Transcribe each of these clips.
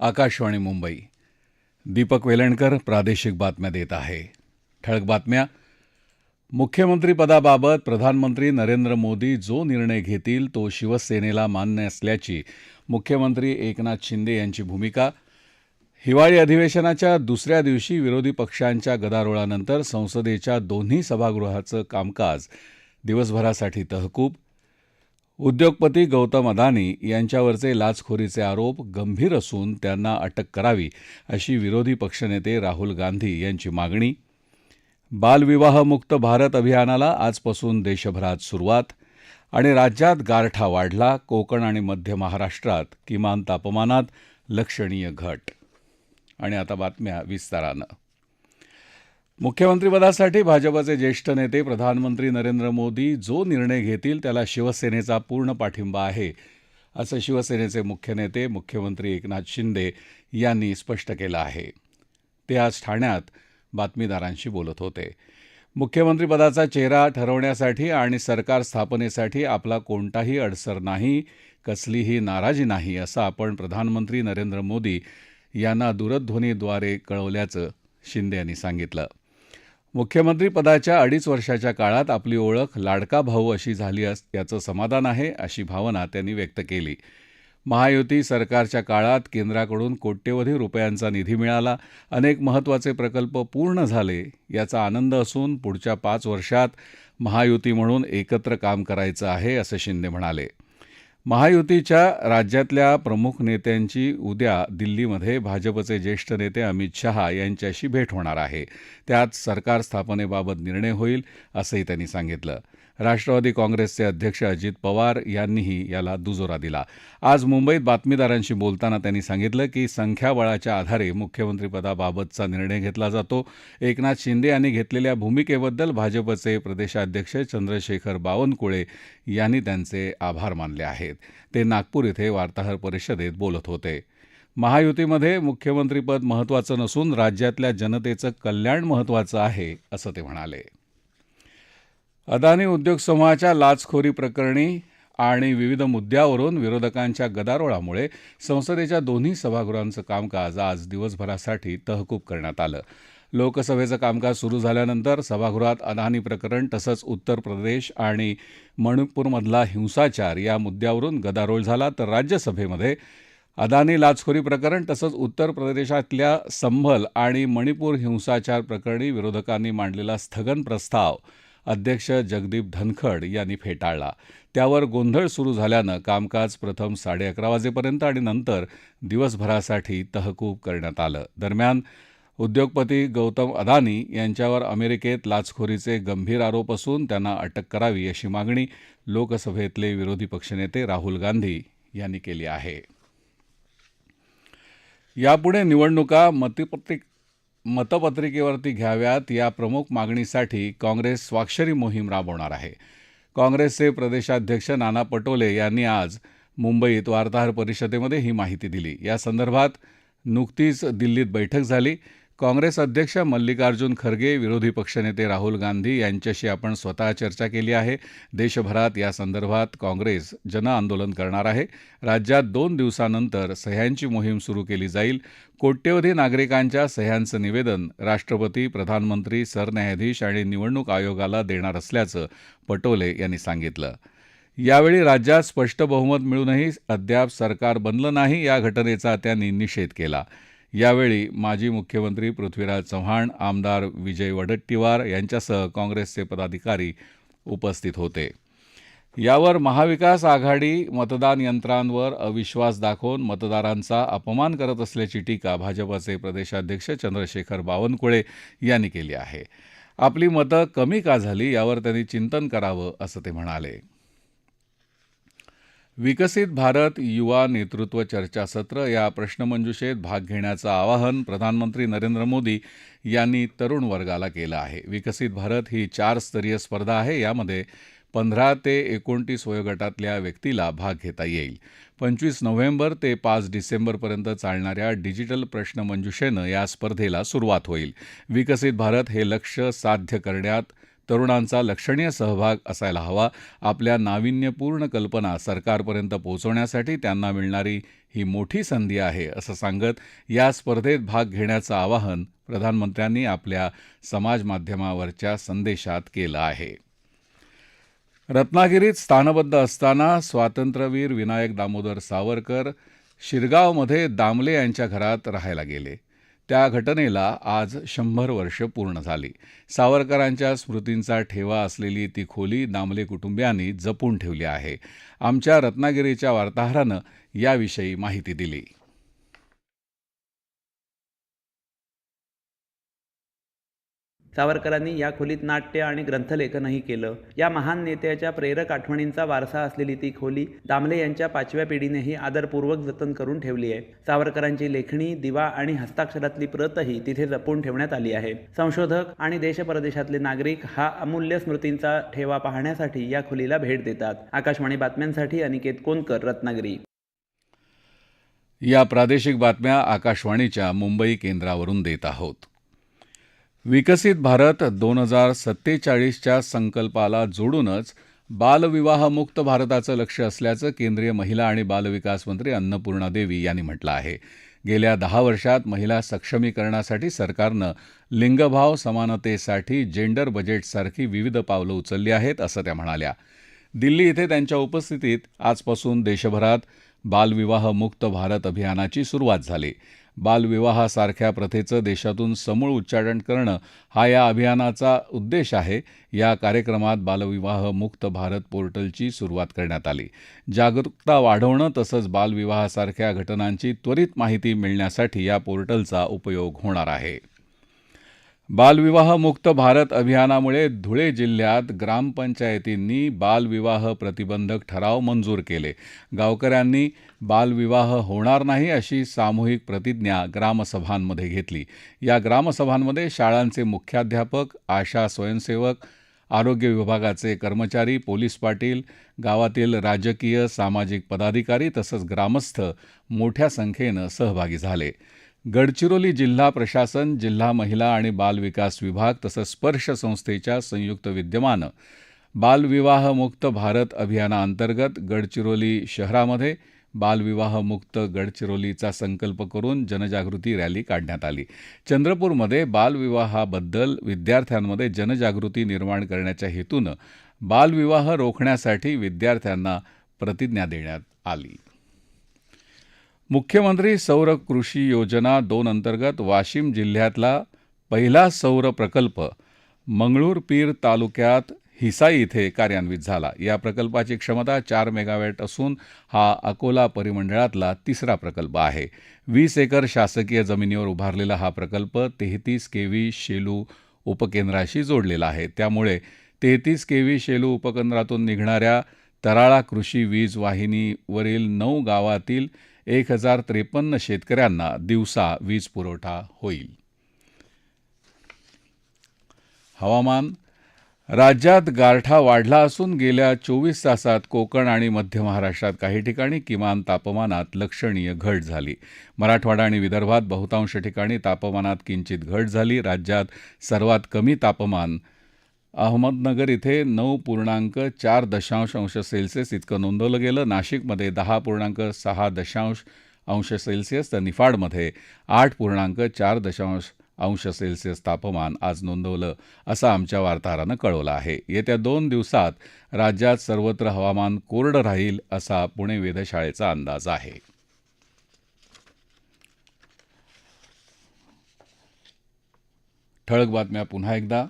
आकाशवाणी मुंबई. दीपक वेलणकर प्रादेशिक बातम्या देत आहे. ठळक बातम्या. मुख्यमंत्रीपदाबाबत प्रधानमंत्री नरेंद्र मोदी जो निर्णय घेतील तो शिवसेनेला मान्य असल्याची मुख्यमंत्री एकनाथ शिंदे यांची भूमिका. हिवाळी अधिवेशनाच्या दुसऱ्या दिवशी विरोधी पक्षांच्या गदारोळानंतर संसदेच्या दोन्ही सभागृहाचं कामकाज दिवसभरासाठी तहकूब उद्योगपती गौतम अदानी यांच्यावरचे लाचखोरीचे आरोप गंभीर असून त्यांना अटक करावी अशी विरोधी पक्षनेते राहुल गांधी यांची मागणी. बालविवाहमुक्त भारत अभियानाला आजपासून देशभरात सुरुवात आणि राज्यात गारठा वाढला कोकण आणि मध्य महाराष्ट्रात किमान तापमानात लक्षणीय घट. आणि आता बातम्या विस्तारानं. मुख्यमंत्रीपदासाठी भाजपचे ज्येष्ठ नेते प्रधानमंत्री नरेंद्र मोदी जो निर्णय घेतील त्याला शिवसेनेचा पूर्ण पाठिंबा आहे असं शिवसेनेचे मुख्य नेते मुख्यमंत्री एकनाथ शिंदे यांनी स्पष्ट केलं आहे. ते आज ठाण्यात बातमीदारांशी बोलत होते. मुख्यमंत्रीपदाचा चेहरा ठरवण्यासाठी आणि सरकार स्थापनेसाठी आपला कोणताही अडसर नाही कसलीही नाराजी नाही असं आपण प्रधानमंत्री नरेंद्र मोदी यांना दूरध्वनीद्वारे कळवल्याचं शिंदे यांनी सांगितलं. मुख्यमंत्रीपदाच्या अडीच वर्षाच्या काळात आपली ओळख लाडका भाऊ अशी झाली अस याचं समाधान आहे अशी भावना त्यांनी व्यक्त केली. महायुती सरकारच्या काळात केंद्राकडून कोट्यवधी रुपयांचा निधी मिळाला. अनेक महत्त्वाचे प्रकल्प पूर्ण झाले. याचा आनंद असून पुढच्या पाच वर्षात महायुती म्हणून एकत्र काम करायचं आहे असं शिंदे म्हणाले. महायुतीच्या राज्यातल्या प्रमुख नेत्यांची उद्या दिल्लीमध्ये भाजपचे ज्येष्ठ नेते अमित शहा यांच्याशी भेट होणार आहे. त्यात सरकार स्थापनेबाबत निर्णय होईल असंही त्यांनी सांगितलं. राष्ट्रवादी काँग्रेसचे अध्यक्ष अजित पवार यांनीही याला दुजोरा दिला. आज मुंबईत बातमीदारांशी बोलताना त्यांनी सांगितलं की संख्याबळाच्या आधारे मुख्यमंत्रीपदाबाबतचा निर्णय घेतला जातो. एकनाथ शिंदे यांनी घेतलेल्या भूमिकेबद्दल भाजपचे प्रदेशाध्यक्ष चंद्रशेखर बावनकुळे यांनी त्यांचे आभार मानले आहेत. ते नागपूर इथे वार्ताहर परिषदेत बोलत होते. महायुतीमध्ये मुख्यमंत्रीपद महत्त्वाचं नसून राज्यातल्या जनतेचं कल्याण महत्त्वाचं आहे असं ते म्हणाले. अदानी उद्योग समूहाच्या लाचखोरी प्रकरणी आणि विविध मुद्द्यावरून विरोधकांच्या गदारोळामुळे संसदेच्या दोन्ही सभागृहांचं कामकाज आज दिवसभरासाठी तहकूब करण्यात आलं. लोकसभेचं कामकाज सुरू झाल्यानंतर सभागृहात अदानी प्रकरण तसंच उत्तर प्रदेश आणि मणिपूरमधला हिंसाचार या मुद्द्यावरून गदारोळ झाला. तर राज्यसभेमध्ये अदानी लाचखोरी प्रकरण तसंच उत्तर प्रदेशातल्या संभल आणि मणिपूर हिंसाचार प्रकरणी विरोधकांनी मांडलेला स्थगन प्रस्ताव अध्यक्ष जगदीप धनखड यांनी फेटाळला. त्यावर गोंधळ सुरू झाल्यानं कामकाज प्रथम साडे अकरा वाजेपर्यंत आणि नंतर दिवसभरासाठी तहकूब करण्यात आलं. दरम्यान उद्योगपती गौतम अदानी यांच्यावर अमेरिकेत लाचखोरीचे गंभीर आरोप असून त्यांना अटक करावी अशी मागणी लोकसभेतले विरोधी पक्षनेते राहुल गांधी यांनी केली आहे. यापुढे निवडणुका मतपत्रिक मतपत्रिकेवरती घ्याव्यात या प्रमुख मागणीसाठी काँग्रेस स्वाक्षरी मोहीम राबवणार आहे. काँग्रेसचे प्रदेशाध्यक्ष नाना पटोले यांनी आज मुंबईत वार्ताहर परिषदेमध्ये ही माहिती दिली. या संदर्भात नुकतीच दिल्लीत बैठक झाली. काँग्रेस अध्यक्ष मल्लिकार्जुन खरगे विरोधी पक्षनेते राहुल गांधी यांच्याशी आपण स्वतः चर्चा केली आहे. देशभरात या संदर्भात काँग्रेस जनआंदोलन करणार आहे. राज्यात दोन दिवसानंतर सह्यांची मोहीम सुरू केली जाईल. कोट्यवधी नागरिकांच्या सह्यांचं निवेदन राष्ट्रपती प्रधानमंत्री सरन्यायाधीश आणि निवडणूक आयोगाला देणार असल्याचं पटोले यांनी सांगितलं. यावेळी राज्यात स्पष्ट बहुमत मिळूनही अद्याप सरकार बनलं नाही या घटनेचा त्यांनी निषेध केला. यावेळी माजी मुख्यमंत्री पृथ्वीराज चव्हाण आमदार विजय वडट्टीवार यांच्यासह काँग्रेसचे पदाधिकारी उपस्थित होते. यावर महाविकास आघाडी मतदान यंत्रांवर अविश्वास दाखवून मतदारांचा अपमान करत असल्याची टीका भाजपचे प्रदेशाध्यक्ष चंद्रशेखर बावनकुळे यांनी केली आहे. आपली मतं कमी का झाली यावर त्यांनी चिंतन करावं असं ते म्हणाले. विकसित भारत युवा नेतृत्व चर्चासत्र या प्रश्नमंजुषेत भाग घेण्याचं आवाहन प्रधानमंत्री नरेंद्र मोदी यांनी तरुण वर्गाला केलं आहे. विकसित भारत ही चार स्तरीय स्पर्धा आहे. यामध्ये पंधरा ते एकोणतीस वयोगटातल्या व्यक्तीला भाग घेता येईल. पंचवीस नोव्हेंबर ते पाच डिसेंबरपर्यंत चालणाऱ्या डिजिटल प्रश्नमंजुषेनं या स्पर्धेला सुरुवात होईल. विकसित भारत हे लक्ष्य साध्य करण्यात तरुणांचा लक्षणीय सहभाग असायला हवा. आपल्या नाविन्यपूर्ण कल्पना सरकारपर्यंत पोहोचवण्यासाठी त्यांना मिळणारी ही मोठी संधी आहे असं सांगत या स्पर्धेत भाग घेण्याचं आवाहन प्रधानमंत्र्यांनी आपल्या समाजमाध्यमावरच्या संदेशात केलं आहे. रत्नागिरीत स्थानबद्ध असताना स्वातंत्र्यवीर विनायक दामोदर सावरकर शिरगावमध्ये दामले यांच्या घरात राहायला गेले. त्या घटनेला आज शंभर वर्ष पूर्ण झाली. सावरकरांच्या स्मृतींचा ठेवा असलेली ती खोली दामले कुटुंबियांनी जपून ठेवली आहे. आमच्या रत्नागिरीच्या वार्ताहरानं याविषयी माहिती दिली. सावरकरांनी या खोलीत नाट्य आणि ग्रंथलेखनही केलं. या महान नेत्याच्या प्रेरक आठवणींचा वारसा असलेली ती खोली दामले यांच्या पाचव्या पिढीनेही आदरपूर्वक जतन करून ठेवली आहे. सावरकरांची लेखणी दिवा आणि हस्ताक्षरातली प्रतही तिथे जपून ठेवण्यात आली आहे. संशोधक आणि देशपरदेशातले नागरिक हा अमूल्य स्मृतींचा ठेवा पाहण्यासाठी या खोलीला भेट देतात. आकाशवाणी बातम्यांसाठी अनिकेत कोनकर रत्नागिरी. या प्रादेशिक बातम्या आकाशवाणीच्या मुंबई केंद्रावरून देत आहोत. विकसित भारत दोन हजार सत्तेचाळीसच्या संकल्पाला जोडूनच बालविवाहमुक्त भारताचं लक्ष असल्याचं केंद्रीय महिला आणि बालविकास मंत्री अन्नपूर्णा देवी यांनी म्हटलं आहे. गेल्या दहा वर्षात महिला सक्षमीकरणासाठी सरकारनं लिंगभाव समानतेसाठी जेंडर बजेटसारखी विविध पावलं उचलली आहेत असं त्या म्हणाल्या. दिल्ली इथे त्यांच्या उपस्थितीत आजपासून देशभरात बालविवाह मुक्त भारत अभियानाची सुरुवात झाली. बालविवाहासारख्या प्रथेचं देशातून समूळ उच्चाटन करणं हा या अभियानाचा उद्देश आहे. या कार्यक्रमात बालविवाह मुक्त भारत पोर्टलची सुरुवात करण्यात आली. जागरूकता वाढवणं तसंच बालविवाहासारख्या घटनांची त्वरित माहिती मिळण्यासाठी या पोर्टलचा उपयोग होणार आहे. बालविवाह मुक्त भारत अभियानामुळे धुळे जिल्ह्यात ग्रामपंचायतींनी बालविवाह प्रतिबंधक ठराव मंजूर केले. गावकऱ्यांनी बालविवाह होणार नाही अशी सामूहिक प्रतिज्ञा ग्रामसभांमध्ये घेतली. या ग्रामसभांमध्ये शाळांचे मुख्याध्यापक आशा स्वयंसेवक आरोग्य विभागाचे कर्मचारी पोलीस पाटील गावातील राजकीय सामाजिक पदाधिकारी तसंच ग्रामस्थ मोठ्या संख्येनं सहभागी झाले. गडचिरोली जिल्हा प्रशासन जिल्हा महिला आणि बालविकास विभाग तसंच स्पर्श संस्थेच्या संयुक्त विद्यमानं बालविवाहमुक्त भारत अभियानाअंतर्गत गडचिरोली शहरामध्ये बालविवाहमुक्त गडचिरोलीचा संकल्प करून जनजागृती रॅली काढण्यात आली. चंद्रपूरमध्ये बालविवाहाबद्दल विद्यार्थ्यांमध्ये जनजागृती निर्माण करण्याच्या हेतूनं बालविवाह रोखण्यासाठी विद्यार्थ्यांना प्रतिज्ञा देण्यात आली. मुख्यमंत्री सौर कृषी योजना दोन अंतर्गत वाशिम जिल्ह्यातला पहिला सौर प्रकल्प मंगळूरपीर तालुक्यात हिसाई इथे कार्यान्वित झाला. या प्रकल्पाची क्षमता चार मेगावॅट असून हा अकोला परिमंडळातला तिसरा प्रकल्प आहे. वीस एकर शासकीय जमिनीवर उभारलेला हा प्रकल्प तेहतीस केव्ही शेलू उपकेंद्राशी जोडलेला आहे. त्यामुळे तेहतीस केव्ही शेलू उपकेंद्रातून निघणाऱ्या तराळा कृषी वीज वाहिनीवरील नऊ गावातील एक हजार त्रेपन्न शेतकऱ्यांना दिवसा वीज पुरवठा होईल. हवामान. राज्यात गारठा वाढला असून गेल्या चोवीस तासात कोकण आणि मध्य महाराष्ट्रात काही ठिकाणी किमान तापमानात लक्षणीय घट झाली. मराठवाडा आणि विदर्भात बहुतांश ठिकाणी तापमानात किंचित घट झाली. राज्यात सर्वात कमी तापमान अहमदनगर इथे नऊ पूर्णांक चार दशांश अंश सेल्सिअस इतकं नोंदवलं गेलं. नाशिकमध्ये दहा पूर्णांक सहा दशांश अंश सेल्सिअस तर निफाडमध्ये आठ पूर्णांक चार दशांश अंश सेल्सिअस तापमान आज नोंदवलं असं आमच्या वार्ताहरानं कळवलं आहे. येत्या दोन दिवसात राज्यात सर्वत्र हवामान कोरडं राहील असा पुणे वेधशाळेचा अंदाज आहे. ठळक बातम्या पुन्हा एकदा.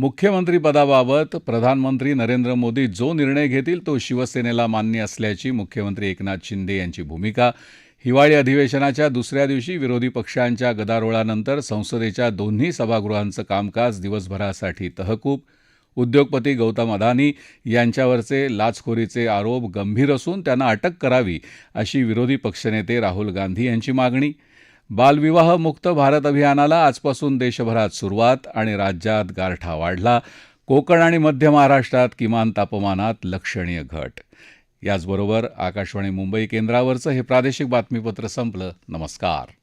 मुख्यमंत्रीपदाबाबत प्रधानमंत्री नरेंद्र मोदी जो निर्णय घेतील तो शिवसेनेला मान्य असल्याची मुख्यमंत्री एकनाथ शिंदे यांची भूमिका. हिवाळी अधिवेशनाच्या दुसऱ्या दिवशी विरोधी पक्षांच्या गदारोळानंतर संसदेच्या दोन्ही सभागृहांचं कामकाज दिवसभरासाठी तहकूब. उद्योगपती गौतम अदानी यांच्यावरचे लाचखोरीचे आरोप गंभीर असून त्यांना अटक करावी अशी विरोधी पक्षनेते राहुल गांधी यांची मागणी. बालविवाह मुक्त भारत अभियानाला आजपासून देशभरात सुरुवात आणि राज्यात गारठा वाढला. कोकण आणि मध्य महाराष्ट्रात किमान तापमानात लक्षणीय घट. याचबरोबर आकाशवाणी मुंबई केंद्रावरचं हे प्रादेशिक बातमीपत्र संपलं. नमस्कार.